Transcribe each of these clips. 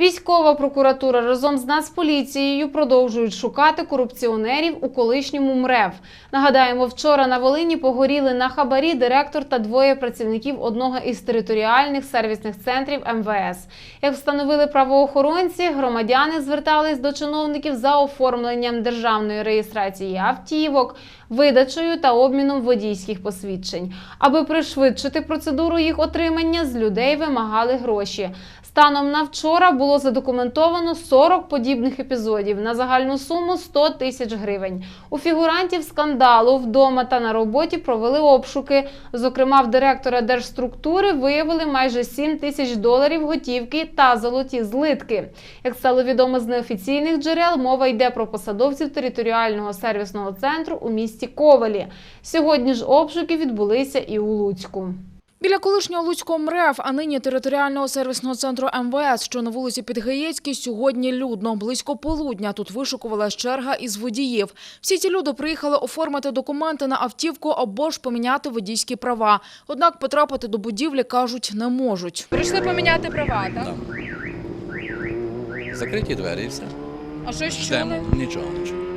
Військова прокуратура разом з Нацполіцією продовжують шукати корупціонерів у колишньому МРЕВ. Нагадаємо, вчора на Волині погоріли на хабарі директор та двоє працівників одного із територіальних сервісних центрів МВС. Як встановили правоохоронці, громадяни звертались до чиновників за оформленням державної реєстрації автівок, видачею та обміном водійських посвідчень. Аби пришвидшити процедуру їх отримання, з людей вимагали гроші. Станом на вчора було задокументовано 40 подібних епізодів на загальну суму 100 тисяч гривень. У фігурантів скандалу вдома та на роботі провели обшуки. Зокрема, в директора держструктури виявили майже 7 тисяч доларів готівки та золоті злитки. Як стало відомо з неофіційних джерел, мова йде про посадовців територіального сервісного центру у місті Ковалі. Сьогодні ж обшуки відбулися і у Луцьку. Біля колишнього Луцького МРЕФ, а нині територіального сервісного центру МВС, що на вулиці Підгаєцькій, сьогодні людно. Близько полудня тут вишукувалась черга із водіїв. Всі ці люди приїхали оформити документи на автівку або ж поміняти водійські права. Однак потрапити до будівлі, кажуть, не можуть. Прийшли поміняти права, так? Закриті двері і все. А щось чули? Нічого, нічого.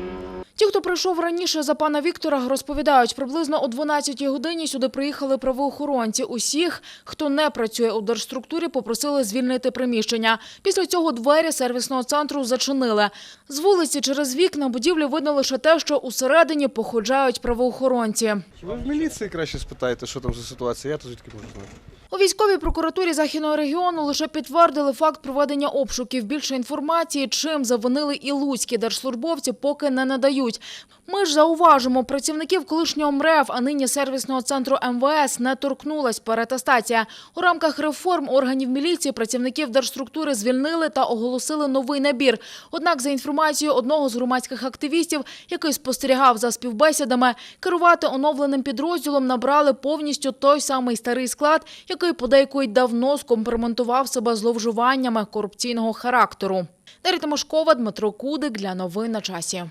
Ті, хто прийшов раніше за пана Віктора, розповідають, приблизно о 12-й годині сюди приїхали правоохоронці. Усіх, хто не працює у держструктурі, попросили звільнити приміщення. Після цього двері сервісного центру зачинили. З вулиці через вікна будівлі видно лише те, що усередині походжають правоохоронці. Ви в міліції краще спитаєте, що там за ситуація, я то звідки можу знати. У військовій прокуратурі Західного регіону лише підтвердили факт проведення обшуків. Більше інформації, чим завинили і луцькі держслужбовці, поки не надають. Ми ж зауважимо, працівників колишнього МРЕФ, а нині сервісного центру МВС не торкнулась перетестація. У рамках реформ органів міліції працівників держструктури звільнили та оголосили новий набір. Однак, за інформацією одного з громадських активістів, який спостерігав за співбесідами, керувати оновленим підрозділом набрали повністю той самий старий склад, який подейкують давно скомпроментував себе зловживаннями корупційного характеру. Дар'я Тимошкова, Дмитро Кудик для новин на часі.